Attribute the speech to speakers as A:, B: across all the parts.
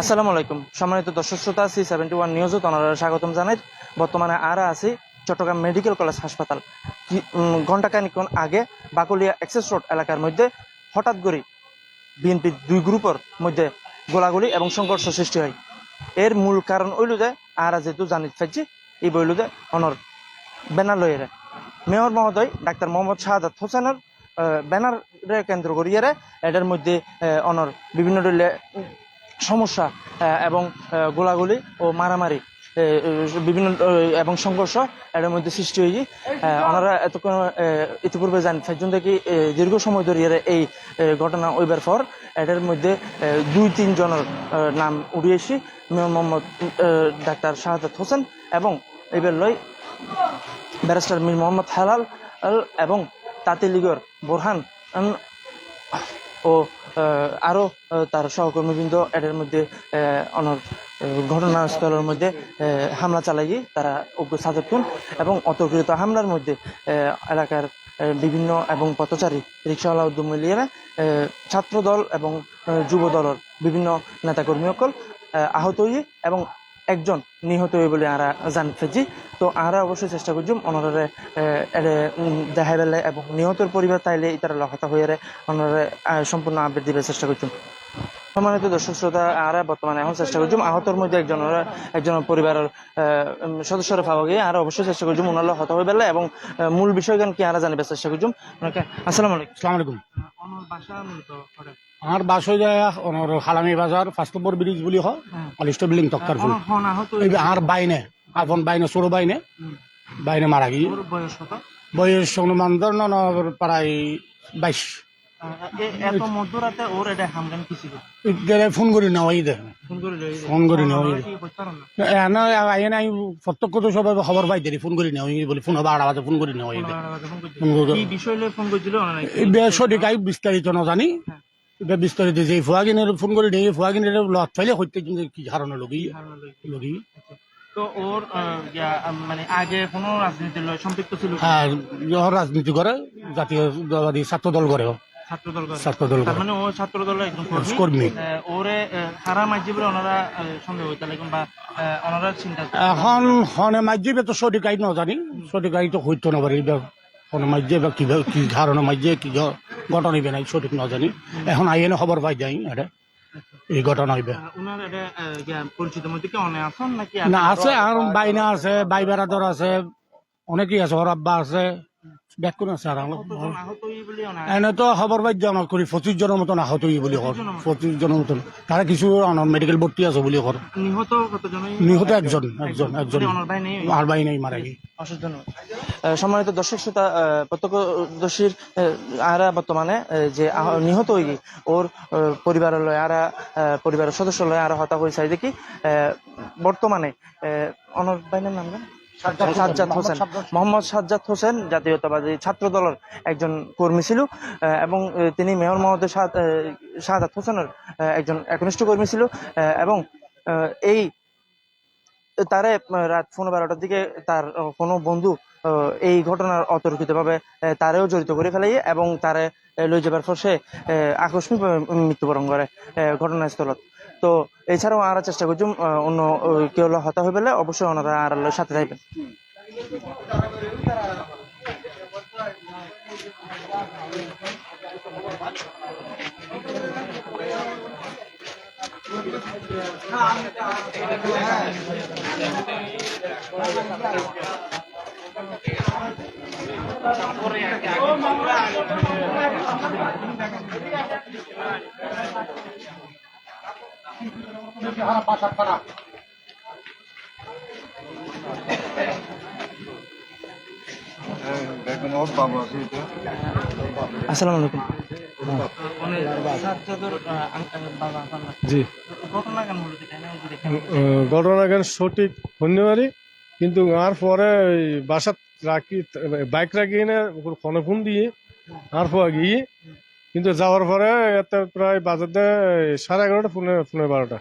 A: আসসালামু আলাইকুম। সম্মানিত দর্শক শ্রোতা সি সেভেন্টি ওয়ান নিউজে তনারা স্বাগতম জানাই। বর্তমানে আরা আছি, চট্টগ্রাম মেডিকেল কলেজ হাসপাতাল। ঘণ্টাখানিক্ষণ আগে বাকুলিয়া এক্সেস রোড এলাকার মধ্যে হঠাৎ করে বিএনপির দুই গ্রুপের মধ্যে গোলাগুলি এবং সংঘর্ষ সৃষ্টি হয়। এর মূল কারণ হইল যে, আরা যেহেতু জানি ফেলছি, এই বইল যে অনর ব্যানার মেয়র মহোদয়, ডাক্তার মোহাম্মদ শাহাদাত হোসেনের ব্যানারে কেন্দ্র করিয়ে এটার মধ্যে অনর বিভিন্ন সমস্যা এবং গোলাগুলি ও মারামারি বিভিন্ন এবং সংঘর্ষ এর মধ্যে সৃষ্টি হয়ে ওনারা এতক্ষণ ইতিপূর্বে জান ফাইজন থেকে দীর্ঘ সময় ধরে এই ঘটনা ওইবার পর এটার মধ্যে দুই, তিন জনের নাম উড়িয়েছি মোহাম্মদ ডাক্তার শাহাদাত হোসেন এবং এবার লয় ব্যারিস্টার মীর মোহাম্মদ হেলাল এবং তাঁতি লীগের বোরহান ও আহ, আরও তার সহকর্মীবৃন্দ এটার মধ্যে অনর ঘটনাস্থলের মধ্যে হামলা চালাই তারা অজ্ঞ সাজেকুন এবং অতর্কিত হামলার মধ্যে এলাকার বিভিন্ন এবং পথচারী রিক্সাওয়ালা উদ্যোগ মিলিয়ে ছাত্রদল এবং যুব দলের বিভিন্ন নেতাকর্মী সকল আহত হয়ে এবং একজন নিহত হয়ে বলে আমরা জানি ফেজি। তো আমরা অবশ্যই চেষ্টা করছুম অনারে দেখাই বেলে এবং নিহতর পরিবার তাইলে ইতারা লহাতা হয়ে অনারে সম্পূর্ণ আপডেট দিবে চেষ্টা করছুম সম্মানিত দর্শক শ্রোতা আমরা বর্তমানে এখন চেষ্টা করছুম আহতর মধ্যে একজন একজন পরিবারের সদস্যরা পাওয়া গিয়ে আমরা অবশ্যই চেষ্টা করছুম ওনার হত হয়ে বেলে এবং মূল বিষয়গান কি আমরা জানিবার চেষ্টা করছুম ওনাকে আসসালামু আলাইকুম।
B: আসসালামু আলাইকুম।
A: আমার বাসা
B: আমার বাস হয়ে যায় হালামি বাজার ফার্স্ট নম্বর ব্রিজ বলি হয়
A: হ্যাঁ।
B: বিল্ডিং তক্কার ফুল। আমার বাইনে আপন বাইনে ছোট বাইনে বাইনে মারা গিয়ে
A: বয়স
B: অনুমান ধর না না প্রায় বাইশ। ফোন করি না ওই
A: ফোন করে
B: না ওই
A: কি করতে পারো না।
B: এনে আমি প্রত্যক্ষ তো সবাই খবর পাই দেরি ফোন করি না ওই বলি ফোন হবে আড়া ফোন করি না ওই
A: বিষয়
B: সঠিক আই বিস্তারিত না জানি এটা বিস্তারিত যে ফুয়াগিনের ফোন করি নেই ফুয়াগিনের লত ফাইলে হইতে কিন্তু কি কারণে লগি? লগি?
A: তো ওর আহ, মানে আগে কোনো রাজনীতির সম্পৃক্ত ছিল
B: হ্যাঁ রাজনীতি করে জাতীয় দলবাদী ছাত্র দল করে।
A: মানে ও ছাত্র দলের একজন কর্মী
B: কর্মী।
A: আহ, ওরে আহ, হারা মাঝি বলে ওনারা সন্দেহ হইতে লাগে বা ওনারা চিন্তা
B: এখন হনে মাঝিবে তো সঠিক আই না জানি। সঠিক আই তো হইতো না পারি হনে মাঝে বা কীভাবে কী ধারণা মাঝে কী ঘটনা হইবে নাই সঠিক না জানি। এখন আইনে খবর পাই যাই এটা। এই ঘটনা হইবে। না আছে আর বাইনা আছে বাই বেড়াদর আছে অনেকেই আছে ওর আব্বা আছে। এনে তো খবর পাই করি পঁচিশ জনের মতন আহত হই বলি কর পঁচিশ জনের মতন। তারা কিছু মেডিকেল ভর্তি আছে বলি কর
A: নিহত
B: নিহত একজন একজন একজন।
A: ওনার ভাই নেই।
B: আর বাই নাই মারা গিয়ে।
A: আহ, সম্মানিত দর্শক শ্রোতা প্রত্যক্ষদর্শীর আরা বর্তমানে যে নিহত হয়ে ওর আহ, পরিবারের লয় আরা আহ, পরিবারের সদস্য লয় আরা হতা হয়েছে দেখি আহ, বর্তমানে আহ, অনর ভাইনের নাম? সাজ্জাদ হোসেন। মোহাম্মদ সাজ্জাদ হোসেন জাতীয়তাবাদী ছাত্র দলের একজন কর্মী ছিল এবং তিনি মেয়র মহোদয় হোসেনের একজন একনিষ্ঠ কর্মী ছিল এবং এই তারে রাত পনেরো বারোটার দিকে তার কোনো বন্ধু এই ঘটনার অতর্কিত ভাবে তারেও জড়িত করে ফেলে এবং তারে লই যাবার পর সে আকস্মিক মৃত্যুবরণ করে ঘটনাস্থলত। তো এছাড়াও আমরা চেষ্টা করছি অন্য কেউ হতা হয়ে পেলে অবশ্যই ওনারা আর সাথে থাকবেন না যদি
C: আহ, ঘটনা কেন সঠিক হইতে পারি কিন্তু আর পরে ওই বাসাত রাখি বাইক রাখি এনে ফোনে ফোন দিয়ে আর পরে গিয়ে কিন্তু যাওয়ার পরে এতে প্রায় বাজাতে সাড়ে এগারোটা ফোনে ফোনে বারোটা।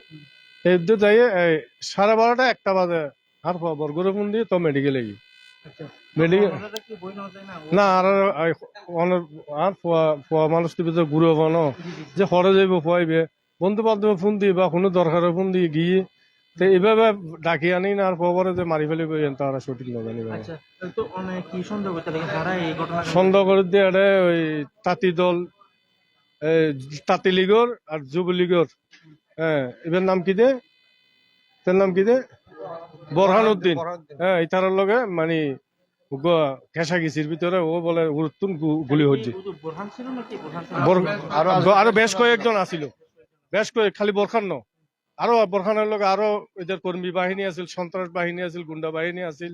C: এই দিয়ে যাই এই সাড়ে বারোটা একটা বাজে আর বরগুরে ফোন দিয়ে তো মেডিকেলে গিয়ে। মেডিকেল
A: যায় না?
C: আর আর- ফুয়া মানুষ ভিতরে ঘুরে যে হরে যাইব ফুয়াইবে বন্ধু বান্ধব ফোন দিয়ে বা কোনো দরকারে ফোন দিয়ে গিয়ে। তো এইভাবে ডাকি আনি না আর পরে যে মারি ফেলি কই তারা সঠিক না জানি
A: আচ্ছা কি সন্দেহ
C: করে দিয়ে এটা ওই তাঁতি দল এই তাঁতি লীগর আর যুবলীগর হ্যাঁ এবার নাম কি দে তার নাম কি দে বোরহান উদ্দিন হ্যাঁ ইতার লগে মানে খেসা গেছির ভিতরে ও বলে উত্তুন গুলি হচ্ছে
A: বোরহান ছিল নাকি? বোরহান ছিল
C: বর- আরও বেশ কয়েকজন আছিল। বেশ কয়েক খালি বোরখান ন। আরও বোরখানের লগে আরও এদের কর্মী বাহিনী আছিল সন্ত্রাস বাহিনী আছিল গুন্ডা বাহিনী আছিল।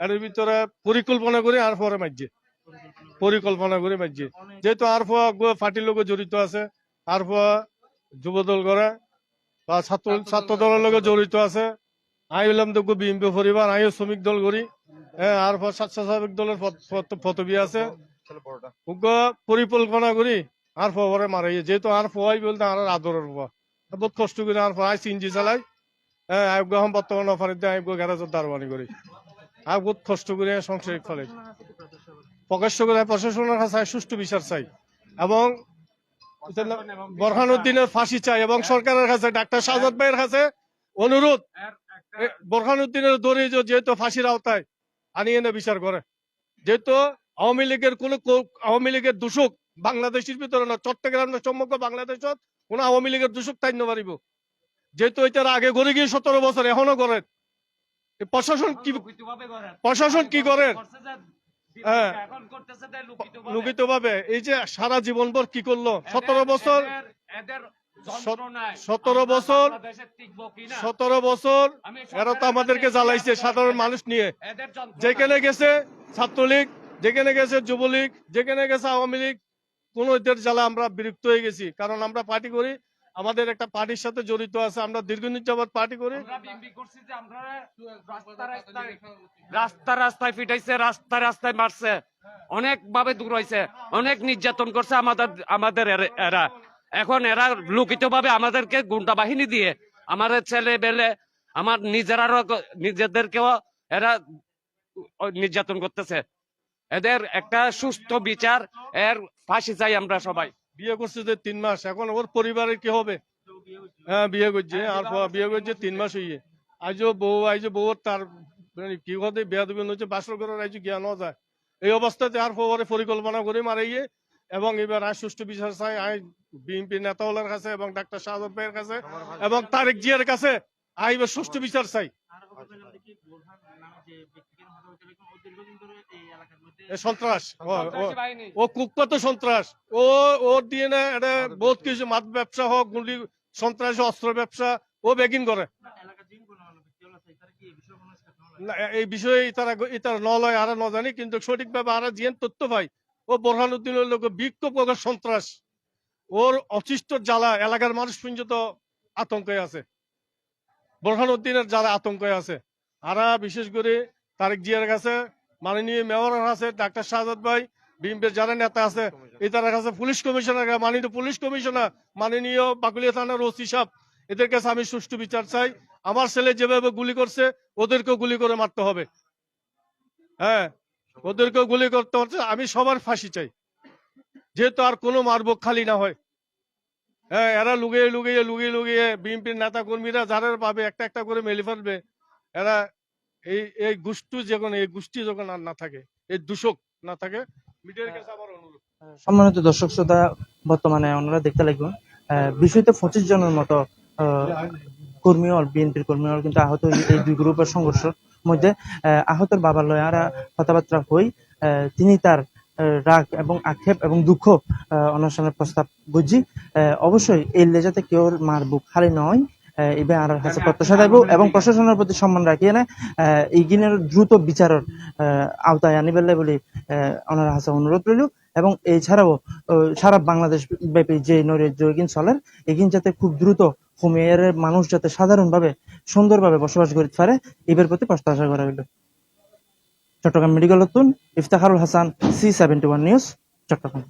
C: এর ভিতরে পরিকল্পনা করে আর পরে মারছে পরিকল্পনা করে মারছে যেহেতু আর পার্টির লোক জড়িত আছে আর যুবদল করে বা ছাত্র ছাত্র দলের লগে জড়িত আছে। আই হলাম দেখব বিএমপি পরিবার আইও শ্রমিক দল করি। হ্যাঁ আর স্বেচ্ছাসেবক দলের ফতবি আছে। পরিকল্পনা করি আর পরে মারাই যেহেতু আর ফোয়াই বলতে আর আদরের ফোয়া বহুত কষ্ট করে আর ফোয়াই সিনজি চালাই। হ্যাঁ আয়োগ বর্তমান অফারে দিয়ে আয়োগ গ্যারেজের দারবানি করি। আর বহুত কষ্ট করে সংসারিক ফলে। প্রকাশ্য করে প্রশাসনের কাছে সুষ্ঠু বিচার চাই। এবং বরহানুদ্দিনের ফাঁসি চাই এবং সরকারের কাছে ডাক্তার শাহজাদ ভাইয়ের কাছে অনুরোধ। বরহানুদ্দিনের দড়ি যেহেতু ফাঁসির আওতায় আনিয়ে এনে বিচার করে। যেহেতু আওয়ামী লীগের কোন আওয়ামী লীগের দূষক বাংলাদেশের ভিতরে না চট্টগ্রাম না সমগ্র বাংলাদেশত কোন আওয়ামী লীগের দূষক তাই পারিব যেহেতু এটার আগে গড়ে গিয়ে সতেরো বছর এখনও করেন। প্রশাসন কি প্রশাসন কি করেন? হ্যাঁ। লুকিত ভাবে। এই যে সারা জীবন ভর কি করল? সতেরো বছর সতেরো বছর সতেরো বছর এরা তো আমাদেরকে জ্বালাইছে সাধারণ মানুষ নিয়ে। যেখানে গেছে ছাত্রলীগ যেখানে গেছে যুবলীগ যেখানে গেছে আওয়ামী লীগ কোন এদের জ্বালা আমরা বিরক্ত হয়ে গেছি। কারণ আমরা পার্টি করি আমাদের একটা পার্টির সাথে জড়িত আছে, আমরা দীর্ঘদিন যাবৎ পার্টি করি।
D: রাস্তা রাস্তায় পিটাইছে রাস্তা রাস্তায় মারছে। অনেক ভাবে দূর হয়েছে অনেক নির্যাতন করছে আমাদের আমাদের এরা এখন এরা লুকিত ভাবে আমাদেরকে গুন্ডা বাহিনী দিয়ে আমাদের ছেলে বেলে, আমার নিজেরারও নিজেদেরকেও এরা নির্যাতন করতেছে। এদের একটা সুস্থ বিচার, এর ফাঁসি চাই আমরা সবাই।
C: বিয়ে করছে যে তিন মাস। এখন ওর পরিবারের কি হবে? হ্যাঁ বিয়ে করছে। আর বিয়ে করছে তিন মাস হইয়ে। আজও বউ আইজো বউ তার মানে কি কথা বিয়া দেবেন হচ্ছে বাসর করার আইজো জ্ঞান হওয়া যায়। এই অবস্থাতে আর পরে পরিকল্পনা করে মারাইয়ে এবং এবার আয় সুষ্ঠু বিচার চাই। আই বিএনপি নেতাওয়ালার কাছে এবং ডাক্তার শাহজাদ ভাইয়ের কাছে এবং তারেক জিয়ার কাছে আই এবার সুষ্ঠু বিচার চাই। সন্ত্রাস। ও- ও- ও কুখ্যাত সন্ত্রাস। ও ওর দিয়ে না এটা বহুত কিছু মাদ ব্যবসা হোক গুলি সন্ত্রাস অস্ত্র ব্যবসা ও বেগিন করে। না, এই বিষয়ে তারা তারা ন লয় আর ন জানি কিন্তু সঠিকভাবে আর জিয়ান তথ্য পাই ও লোক বিক্ষোভ প্রকার সন্ত্রাস। ওর অচিষ্ট জ্বালা এলাকার মানুষ পর্যন্ত আতঙ্কে আছে। বোরহানুদ্দিনের যারা আতঙ্কে আছে, আরা বিশেষ করে তারেক জিয়ার কাছে মাননীয় মেয়রের কাছে ডাক্তার শাহজাদ ভাই, বিএনপির যারা নেতা আছে এই তার কাছে পুলিশ কমিশনার, মাননীয় পুলিশ কমিশনার, মাননীয় বাকুলিয়া থানার ওসি সাহেব, এদের কাছে আমি সুষ্ঠু বিচার চাই। আমার ছেলে যেভাবে গুলি করছে, ওদেরকেও গুলি করে মারতে হবে। হ্যাঁ ওদেরকেও গুলি করতে হচ্ছে, আমি সবার ফাঁসি চাই। যেহেতু আর কোনো মারব খালি না হয়। হ্যাঁ এরা লুকিয়ে লুকিয়ে লুকিয়ে লুকিয়ে বিএনপির নেতা কর্মীরা যারা পাবে, একটা একটা করে মেলে ফেলবে। এরা এই এই গোষ্ঠী যখন, এই গোষ্ঠী যখন আর না থাকে, এই দূষক না থাকে, মিডিয়ার কাছে অনুরোধ।
A: সম্মানিত দর্শক শ্রোতা, বর্তমানে ওনারা দেখতে লাগবেন বিষয়তে পঁচিশ জনের মতো কর্মী হল বিএনপির কর্মী হল কিন্তু আহত এই দুই গ্রুপের সংঘর্ষের মধ্যে। আহতের বাবা লয় আর কথাবার্তা হই তিনি তার রাগ এবং আক্ষেপ এবং দুঃখ আহ, অনুষ্ঠানের প্রস্তাব বুঝি। অবশ্যই এই লেজাতে কেউ মার বুক খালি নয়। এবার আর প্রত্যাশা দেব এবং প্রশাসনের প্রতি সম্মান রাখিয়ে না দ্রুত বিচারের আওতায় আনিবেলে বলে ওনার হাসে অনুরোধ রইল। এবং এছাড়াও সারা বাংলাদেশ ব্যাপী যে নৈরাজ্য এগিন চলেন এগিন যাতে খুব দ্রুত হুমিয়ার মানুষ যাতে সাধারণভাবে সুন্দরভাবে বসবাস করতে পারে এবার প্রতি প্রত্যাশা করা হইল। Chattogram medical Iftaharul Hasan C seventy one news Chattogram.